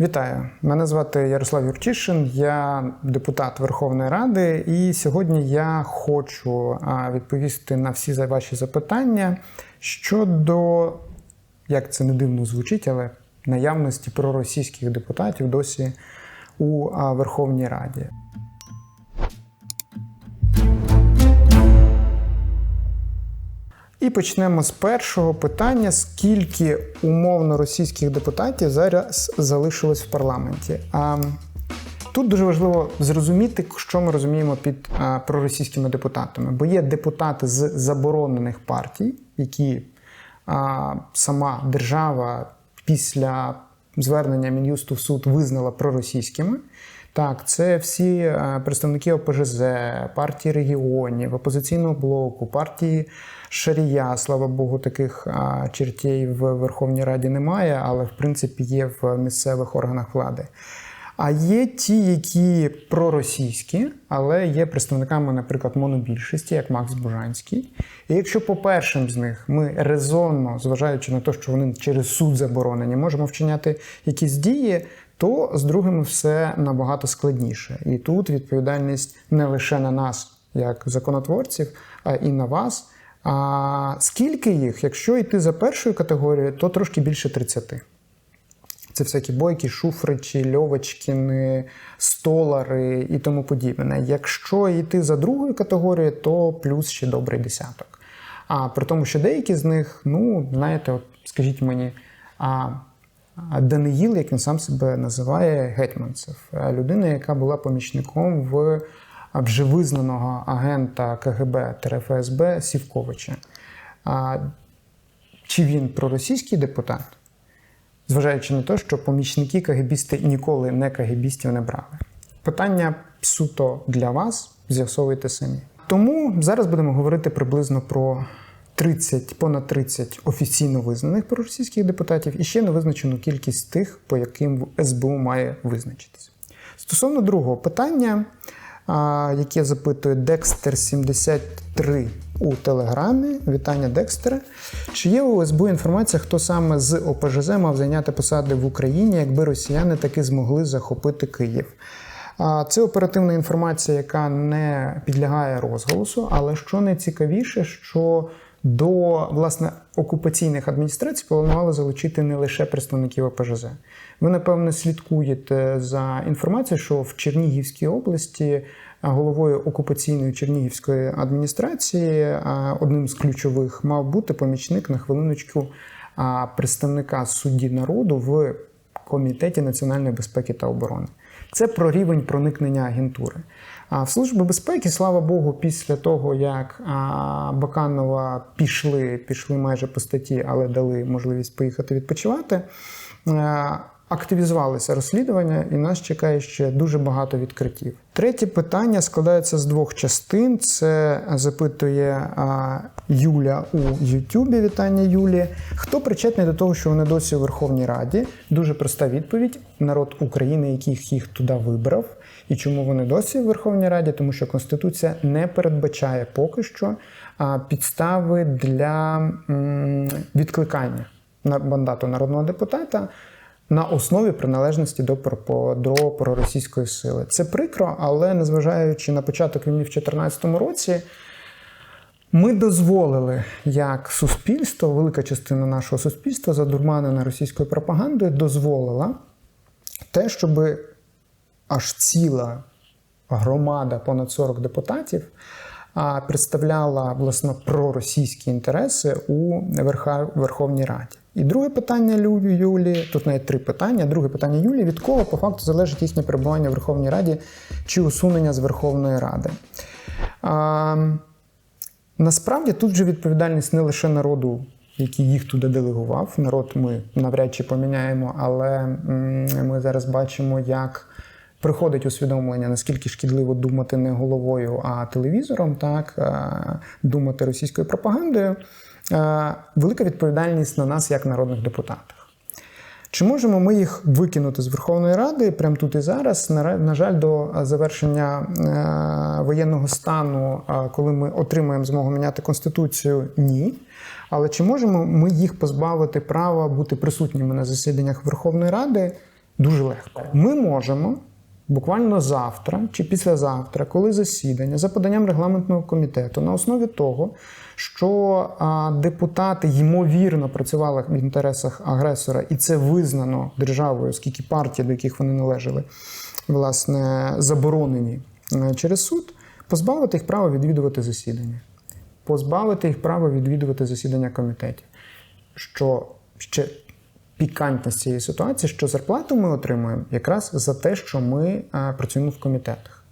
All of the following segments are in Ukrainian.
Вітаю! Мене звати Ярослав Юрчишин, я депутат Верховної Ради, і сьогодні я хочу відповісти на всі ваші запитання щодо, як це не дивно звучить, але наявності проросійських депутатів досі у Верховній Раді. І почнемо з першого питання: скільки умовно російських депутатів зараз залишилось в парламенті? А тут дуже важливо зрозуміти, що ми розуміємо під а, проросійськими депутатами, бо є депутати з заборонених партій, які а, сама держава після звернення Мін'юсту в суд визнала проросійськими. Так, це всі е, представники ОПЖЗ, партії регіонів, опозиційного блоку, партії Шарія. Слава Богу, таких а, чертей в Верховній Раді немає, але в принципі є в місцевих органах влади. А є ті, які проросійські, але є представниками, наприклад, монобільшості, як Макс Бужанський. І якщо по першим з них ми резонно, зважаючи на те, що вони через суд заборонені, можемо вчиняти якісь дії, то з другими все набагато складніше. І тут відповідальність не лише на нас, як законотворців, а і на вас. А скільки їх, якщо йти за першою категорією, то трошки більше 30. Це всякі бойки, шуфричі, льовочкіни, столари і тому подібне. Якщо йти за другою категорією, то плюс ще добрий десяток. А при тому, що деякі з них, ну, знаєте, от скажіть мені, а, Даниїл, як він сам себе називає, гетьманцев, людина, яка була помічником в вже визнаного агента КГБ ФСБ Сівковича. Чи він проросійський депутат? зважаючи на те, що помічники КГБісти ніколи не КГБістів не брали. Питання суто для вас, з'ясовуйте самі. Тому зараз будемо говорити приблизно про 30, понад 30 офіційно визнаних проросійських депутатів і ще не визначену кількість тих, по яким СБУ має визначитися. Стосовно другого питання, яке запитує Декстер 73 у Телеграмі. Вітання Декстера. Чи є у СБУ інформація, хто саме з ОПЖЗ мав зайняти посади в Україні, якби росіяни таки змогли захопити Київ? Це оперативна інформація, яка не підлягає розголосу, але що найцікавіше, що до власне окупаційних адміністрацій планували залучити не лише представників ОПЖЗ. Ви, напевне, слідкуєте за інформацією, що в Чернігівській області головою окупаційної Чернігівської адміністрації одним з ключових мав бути помічник на хвилиночку представника судді народу в комітеті національної безпеки та оборони. Це про рівень проникнення агентури. В Службі безпеки, слава Богу, після того, як Баканова пішли, пішли майже по статті, але дали можливість поїхати відпочивати. Активізувалися розслідування, і нас чекає ще дуже багато відкриттів. Третє питання складається з двох частин. Це запитує Юля у Ютубі. Вітання Юлі. Хто причетний до того, що вони досі у Верховній Раді? Дуже проста відповідь: народ України, який їх туди вибрав. І чому вони досі в Верховній Раді? Тому що Конституція не передбачає поки що підстави для відкликання мандату народного депутата на основі приналежності до, до проросійської сили. Це прикро, але незважаючи на початок війни в 2014 році. Ми дозволили як суспільство, велика частина нашого суспільства, задурманена російською пропагандою, дозволила те, щоб аж ціла громада, понад 40 депутатів, представляла власне проросійські інтереси у Верховній Раді. І друге питання Юлі, тут навіть три питання. Друге питання Юлі: від кого по факту залежить їхнє перебування в Верховній Раді чи усунення з Верховної Ради? А, Насправді тут же відповідальність не лише народу, який їх туди делегував. Народ ми навряд чи поміняємо, але ми зараз бачимо, як приходить усвідомлення, наскільки шкідливо думати не головою, а телевізором, так е, думати російською пропагандою. Е, Велика відповідальність на нас, як народних депутатах. Чи можемо ми їх викинути з Верховної Ради прямо тут і зараз? На, жаль, до завершення е, воєнного стану, коли ми отримаємо змогу міняти конституцію, ні. Але чи можемо ми їх позбавити права бути присутніми на засіданнях Верховної Ради? дуже легко. Ми можемо буквально завтра чи післязавтра, коли засідання за поданням регламентного комітету, на основі того, що депутати ймовірно працювали в інтересах агресора, і це визнано державою, оскільки партії, до яких вони належали, власне, заборонені е, через суд, позбавити їх права відвідувати засідання, позбавити їх права відвідувати засідання комітетів. Що ще пікантність цієї ситуації, що зарплату ми отримуємо якраз за те, що ми працюємо в комітетах.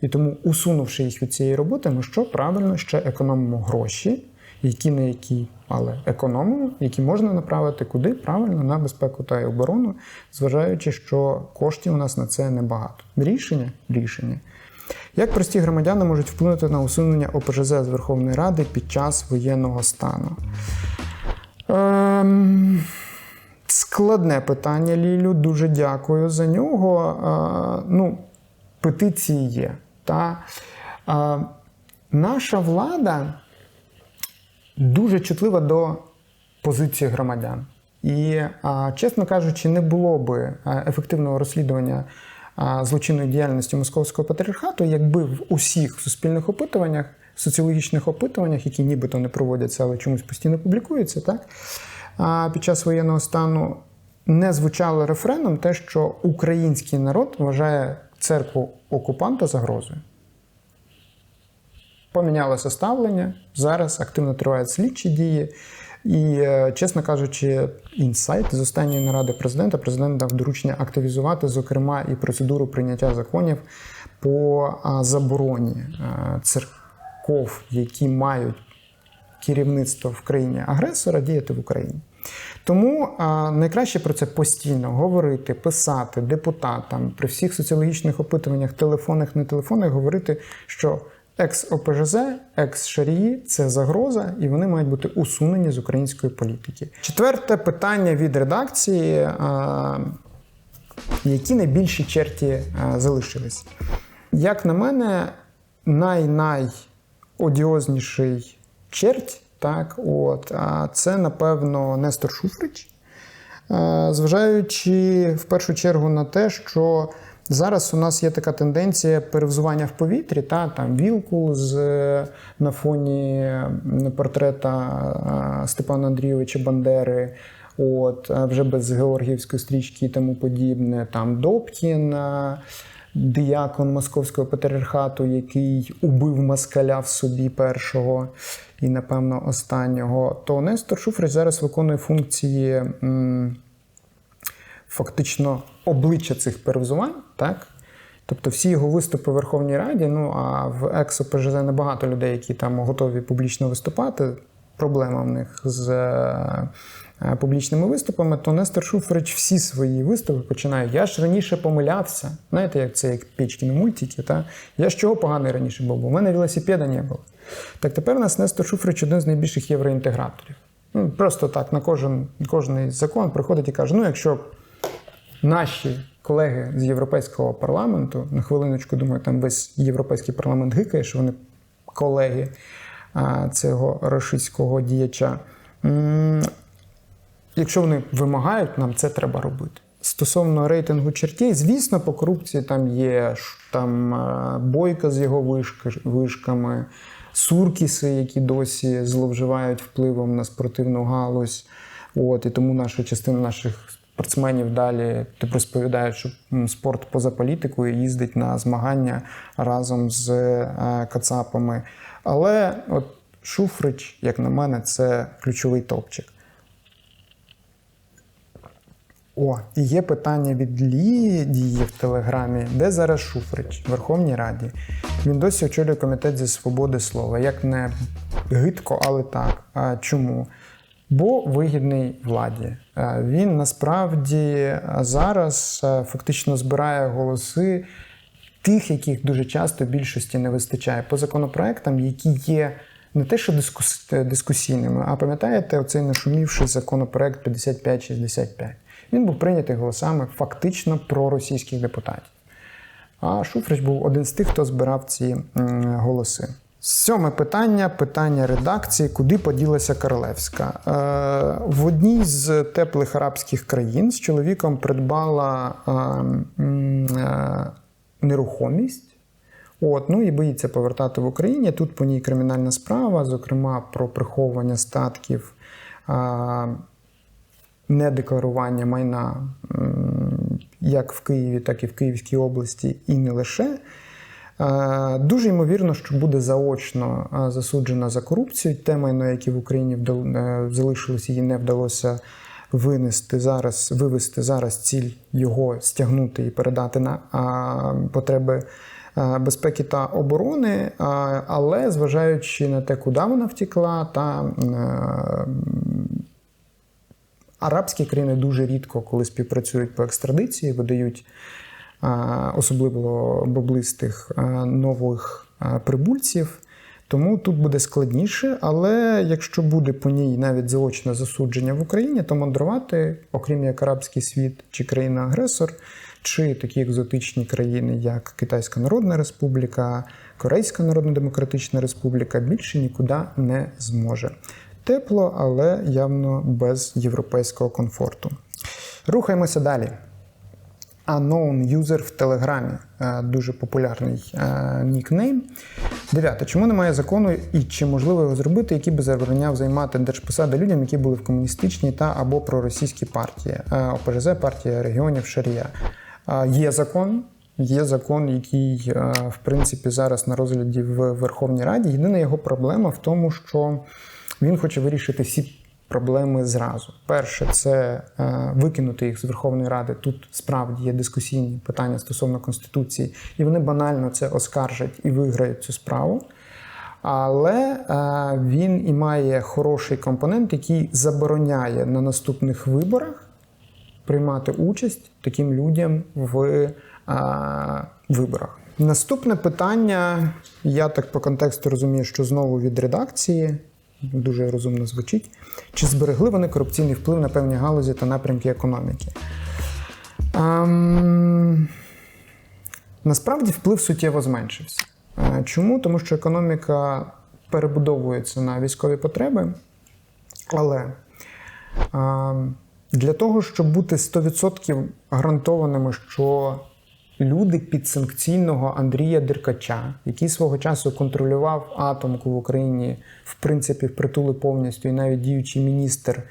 І тому, усунувши їх від цієї роботи, ми що правильно ще економимо гроші, які не які, але економимо, які можна направити куди правильно на безпеку та оборону, зважаючи, що коштів у нас на це небагато. Рішення рішення. Як прості громадяни можуть вплинути на усунення ОПЖЗ з Верховної Ради під час воєнного стану? Ем... Складне питання, Лілю. Дуже дякую за нього. Е, ну, петиції є. Та? Е, наша влада дуже чутлива до позиції громадян. І, е, чесно кажучи, не було би ефективного розслідування злочинної діяльності московського патріархату, якби в усіх суспільних опитуваннях, соціологічних опитуваннях, які нібито не проводяться, але чомусь постійно публікуються, так? Під час воєнного стану не звучало рефреном те, що український народ вважає церкву окупанта загрозою. Помінялося ставлення. Зараз активно тривають слідчі дії. І, е, чесно кажучи, інсайт з останньої наради президента президент дав доручення активізувати, зокрема, і процедуру прийняття законів по забороні е, церков, які мають керівництво в країні агресора, діяти в Україні. Тому найкраще про це постійно говорити, писати депутатам при всіх соціологічних опитуваннях, телефонних, не телефонних, говорити, що екс-ОПЖЗ, екс-шарії це загроза, і вони мають бути усунені з української політики. Четверте питання від редакції: які найбільші черті залишились? Як на мене, най-най одіозніший черть так, от, а це, напевно, Нестор Шуфрич, зважаючи в першу чергу на те, що зараз у нас є така тенденція перевзування в повітрі, та, там вілку з, на фоні портрета Степана Андрійовича Бандери. От, вже без Георгіївської стрічки і тому подібне, там Добкін, діякон Московського патріархату, який убив москаля в собі першого і, напевно, останнього, то Нестор Шуфрич зараз виконує функції м, фактично обличчя цих перевзувань. так? Тобто всі його виступи в Верховній Раді, ну а в ЕКСО ПЖЗ небагато людей, які там готові публічно виступати. Проблема в них з е, публічними виступами, то Нестор Шуфрич всі свої виступи починає. Я ж раніше помилявся. Знаєте, як це як Печкіни мультики, та? Я ж чого поганий раніше був? бо У мене велосипеда не було. Так тепер у нас Нестор Шуфрич один з найбільших євроінтеграторів. Ну, Просто так на кожен кожний закон приходить і каже: ну, якщо наші колеги з Європейського парламенту, на хвилиночку, думаю, там весь європейський парламент гикає, що вони колеги цього рашистського діяча. Якщо вони вимагають, нам це треба робити. Стосовно рейтингу чертей, звісно, по корупції там є там бойка з його вишками, суркіси, які досі зловживають впливом на спортивну галузь. От, І тому наша частина наших спортсменів далі типу, розповідають, що спорт поза політикою їздить на змагання разом з е, кацапами. Але от Шуфрич, як на мене, це ключовий топчик. О, і є питання від Лідії в Телеграмі, де зараз Шуфрич в Верховній Раді. Він досі очолює комітет зі свободи слова. Як не гидко, але так. А Чому? Бо вигідний владі. Він насправді зараз фактично збирає голоси тих, яких дуже часто більшості не вистачає по законопроектам, які є. Не те, що дискус... дискусійними, а пам'ятаєте, оцей нашумівший законопроект 5565. Він був прийнятий голосами фактично проросійських депутатів. А Шуфрич був один з тих, хто збирав ці голоси. Сьоме питання питання редакції: куди поділася Королевська? Е, в одній з теплих арабських країн з чоловіком придбала е, е, нерухомість. От, ну і боїться повертати в Україні. Тут по ній кримінальна справа, зокрема про приховування статків, а, недекларування майна як в Києві, так і в Київській області, і не лише. Е, Дуже ймовірно, що буде заочно е, засуджена за корупцію. Те майно, яке в Україні е, їй не вдалося винести зараз, вивести зараз ціль його стягнути і передати на потреби безпеки та оборони. Але зважаючи на те, куди вона втекла, та арабські країни дуже рідко, коли співпрацюють по екстрадиції, видають особливо боблистих нових прибульців. Тому тут буде складніше, але якщо буде по ній навіть заочне засудження в Україні, то мандрувати, окрім як арабський світ чи країна-агресор, чи такі екзотичні країни, як Китайська Народна Республіка, Корейська Народно-Демократична Республіка, більше нікуди не зможе. Тепло, але явно без європейського комфорту. Рухаємося далі. Unknown user в Телеграмі. Дуже популярний е, нікнейм. Дев'яте. Чому немає закону і чи можливо його зробити, який би забороняв займати держпосади людям, які були в комуністичній та або проросійській партії? Е, ОПЖЗ, партія регіонів Шарія. Е, Є закон. Є закон, який, в принципі, зараз на розгляді в Верховній Раді. Єдина його проблема в тому, що він хоче вирішити всі проблеми зразу. Перше, це е, викинути їх з Верховної Ради. Тут справді є дискусійні питання стосовно Конституції, і вони банально це оскаржать і виграють цю справу. Але е, він і має хороший компонент, який забороняє на наступних виборах приймати участь таким людям в е, виборах. Наступне питання, я так по контексту розумію, що знову від редакції дуже розумно звучить. Чи зберегли вони корупційний вплив на певні галузі та напрямки економіки? Ем, насправді вплив суттєво зменшився. Е, Чому? Тому що економіка перебудовується на військові потреби, але ем, для того, щоб бути 100% гарантованими, що люди підсанкційного Андрія Деркача, який свого часу контролював атомку в Україні, в принципі, впритули повністю, і навіть діючий міністр.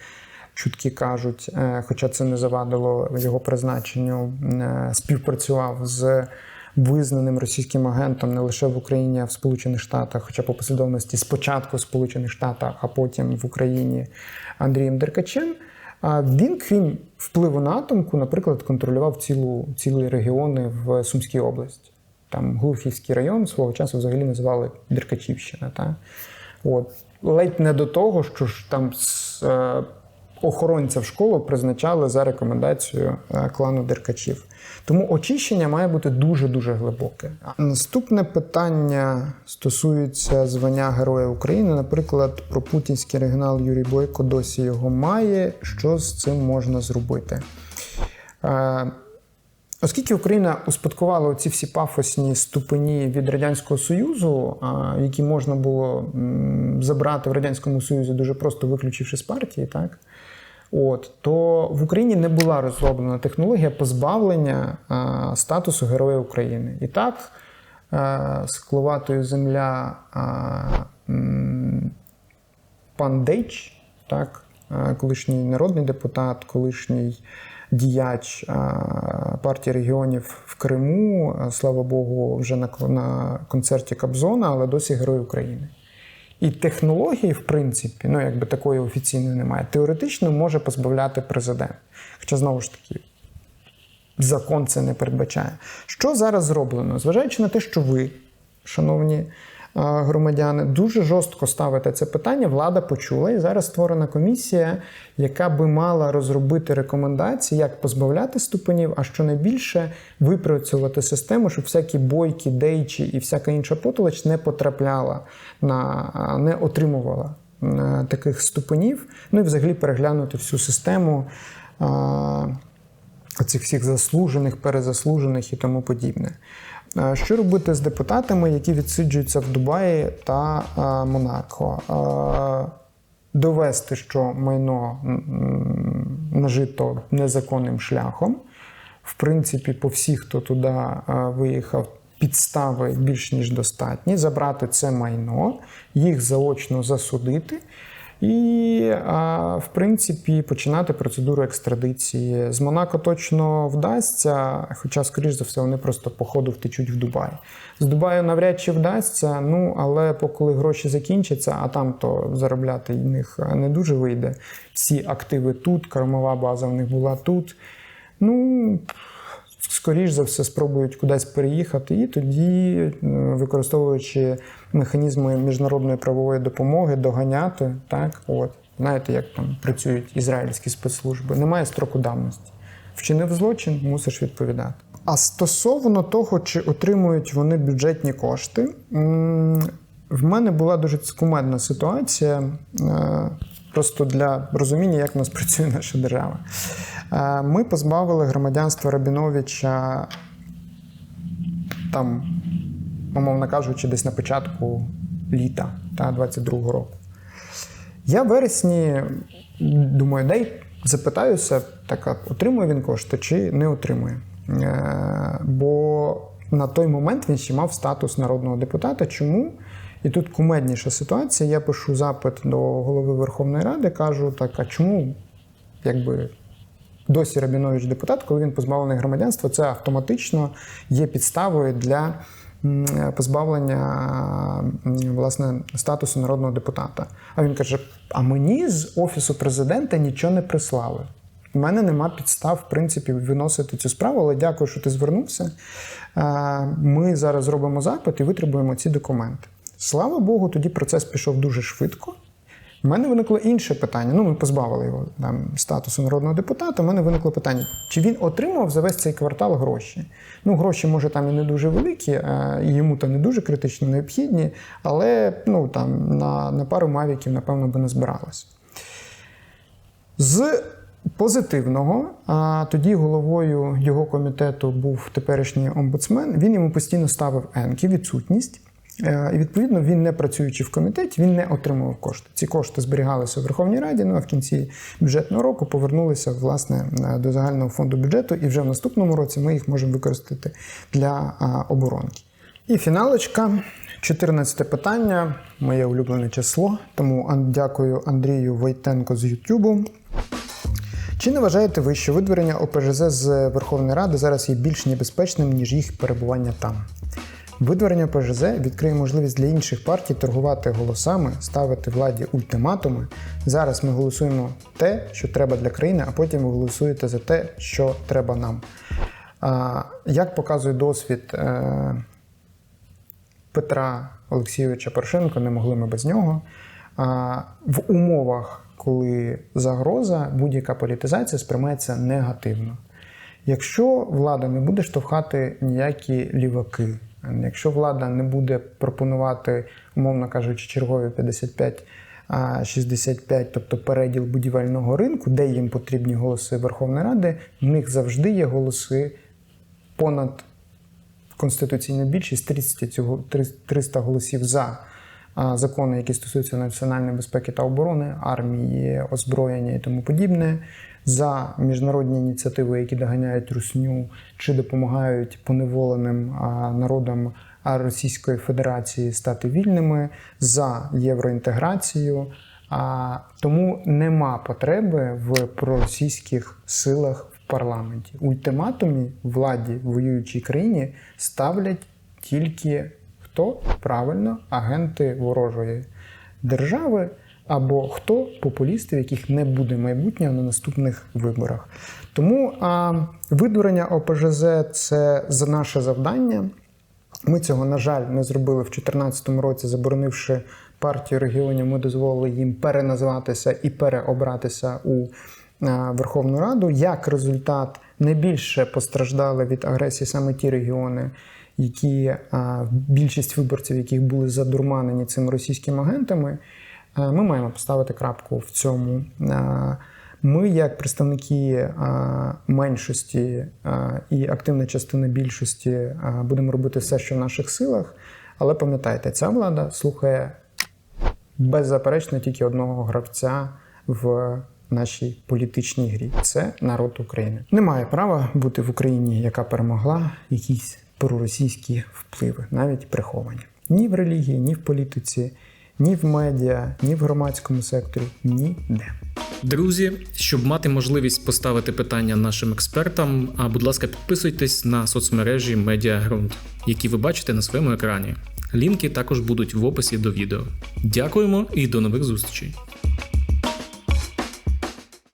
Чутки кажуть, е, хоча це не завадило його призначенню, е, співпрацював з визнаним російським агентом не лише в Україні, а в Сполучених Штатах, хоча по послідовності спочатку в Сполучених Штатах, а потім в Україні Андрієм Деркачем. А Він, крім впливу на атомку, наприклад, контролював цілу, цілі регіони в Сумській області. Там Глухівський район свого часу взагалі називали Деркачівщина. Та? От. Ледь не до того, що ж там е, охоронця в школу призначали за рекомендацією е, клану Деркачів. Тому очищення має бути дуже-дуже глибоке. Наступне питання стосується звання Героя України. Наприклад, про путінський регіонал Юрій Бойко досі його має. Що з цим можна зробити? Е, Оскільки Україна успадкувала ці всі пафосні ступені від Радянського Союзу, які можна було забрати в Радянському Союзі, дуже просто виключивши з партії, так? От, то в Україні не була розроблена технологія позбавлення а, статусу Героя України. І так, а, з Кловатою земля а, м, пан Дейч, так, е, колишній народний депутат, колишній діяч е, партії регіонів в Криму, е, слава Богу, вже на, на концерті Кобзона, але досі Герой України. І технології, в принципі, ну якби такої офіційної немає, теоретично може позбавляти президент. Хоча знову ж таки. Закон це не передбачає. Що зараз зроблено? Зважаючи на те, що ви, шановні громадяни, дуже жорстко ставите це питання, влада почула, і зараз створена комісія, яка би мала розробити рекомендації, як позбавляти ступенів, а що найбільше випрацювати систему, щоб всякі бойки, дейчі і всяка інша потолоч не потрапляла на не отримувала е, таких ступенів. Ну і взагалі переглянути всю систему. а, Оцих всіх заслужених, перезаслужених і тому подібне. Що робити з депутатами, які відсиджуються в Дубаї та Монако? Довести, що майно нажито незаконним шляхом. В принципі, по всіх, хто туди виїхав, підстави більш ніж достатні. Забрати це майно, їх заочно засудити. І, в принципі, починати процедуру екстрадиції. З Монако точно вдасться, хоча, скоріш за все, вони просто по ходу втечуть в Дубай. З Дубаю навряд чи вдасться, ну але коли гроші закінчаться, а там то заробляти в них не дуже вийде. Всі активи тут, кормова база в них була тут. Ну, скоріш за все, спробують кудись переїхати, і тоді, е, використовуючи механізми міжнародної правової допомоги, доганяти. Так, от знаєте, як там працюють ізраїльські спецслужби. Немає строку давності. Вчинив злочин, мусиш відповідати. А стосовно того, чи отримують вони бюджетні кошти, в мене була дуже кумедна ситуація. е, Просто для розуміння, як в нас працює наша держава. Е, Ми позбавили громадянства Рабіновича там, умовно кажучи, десь на початку літа та 22-го року. Я в вересні думаю, дай запитаюся, так, отримує він кошти чи не отримує. Е, Бо на той момент він ще мав статус народного депутата. Чому? І тут кумедніша ситуація. Я пишу запит до голови Верховної Ради, кажу, так, а чому якби досі Рабінович депутат, коли він позбавлений громадянства, це автоматично є підставою для позбавлення власне статусу народного депутата. А він каже: а мені з офісу президента нічого не прислали. У мене нема підстав, в принципі, виносити цю справу, але дякую, що ти звернувся. Е, Ми зараз зробимо запит і витребуємо ці документи. Слава Богу, тоді процес пішов дуже швидко. У мене виникло інше питання. Ну, ми позбавили його там, статусу народного депутата. У мене виникло питання, чи він отримав за весь цей квартал гроші. Ну, гроші, може, там і не дуже великі, е, і йому то не дуже критично необхідні, але ну, там, на, на пару мавіків, напевно, би не збиралось. З позитивного, а тоді головою його комітету був теперішній омбудсмен. Він йому постійно ставив енки, відсутність. Е, І відповідно він, не працюючи в комітеті, він не отримував кошти. Ці кошти зберігалися в Верховній Раді. Ну а в кінці бюджетного року повернулися власне е, до загального фонду бюджету, і вже в наступному році ми їх можемо використати для оборонки. І фіналочка. 14 питання, моє улюблене число. Тому дякую Андрію Войтенко з Ютубу. Чи не вважаєте ви, що видворення ОПЖЗ з Верховної Ради зараз є більш небезпечним, ніж їх перебування там? Видворення ОПЖЗ відкриє можливість для інших партій торгувати голосами, ставити владі ультиматуми. Зараз ми голосуємо те, що треба для країни, а потім ви голосуєте за те, що треба нам. Як показує досвід е, Петра Олексійовича Порошенко, не могли ми без нього. В умовах, коли загроза, будь-яка політизація сприймається негативно. Якщо влада не буде штовхати ніякі ліваки, якщо влада не буде пропонувати, умовно кажучи, чергові 55 а 65, тобто переділ будівельного ринку, де їм потрібні голоси Верховної Ради, в них завжди є голоси понад конституційну більшість 30 цього 300 голосів за закони, які стосуються національної безпеки та оборони, армії, озброєння і тому подібне, за міжнародні ініціативи, які доганяють русню чи допомагають поневоленим народам Російської Федерації стати вільними, за євроінтеграцію. А, тому нема потреби в проросійських силах в парламенті. Ультиматумі владі в воюючій країні ставлять тільки хто правильно агенти ворожої держави, або хто популісти, в яких не буде майбутнього на наступних виборах. Тому а, видворення ОПЖЗ це за наше завдання. Ми цього, на жаль, не зробили в 2014 році, заборонивши партію регіонів, ми дозволили їм переназватися і переобратися у Верховну Раду. Як результат, найбільше постраждали від агресії саме ті регіони, які більшість виборців, яких були задурманені цими російськими агентами. Е, Ми маємо поставити крапку в цьому. Е, Ми, як представники а, меншості і активна частина більшості, будемо робити все, що в наших силах. Але пам'ятайте, ця влада слухає беззаперечно тільки одного гравця в нашій політичній грі. Це народ України. Немає права бути в Україні, яка перемогла якісь проросійські впливи, навіть приховані. Ні в релігії, ні в політиці, ні в медіа, ні в громадському секторі, ніде. Друзі, щоб мати можливість поставити питання нашим експертам, а будь ласка, підписуйтесь на соцмережі Медіагрунт, які ви бачите на своєму екрані. Лінки також будуть в описі до відео. Дякуємо і до нових зустрічей!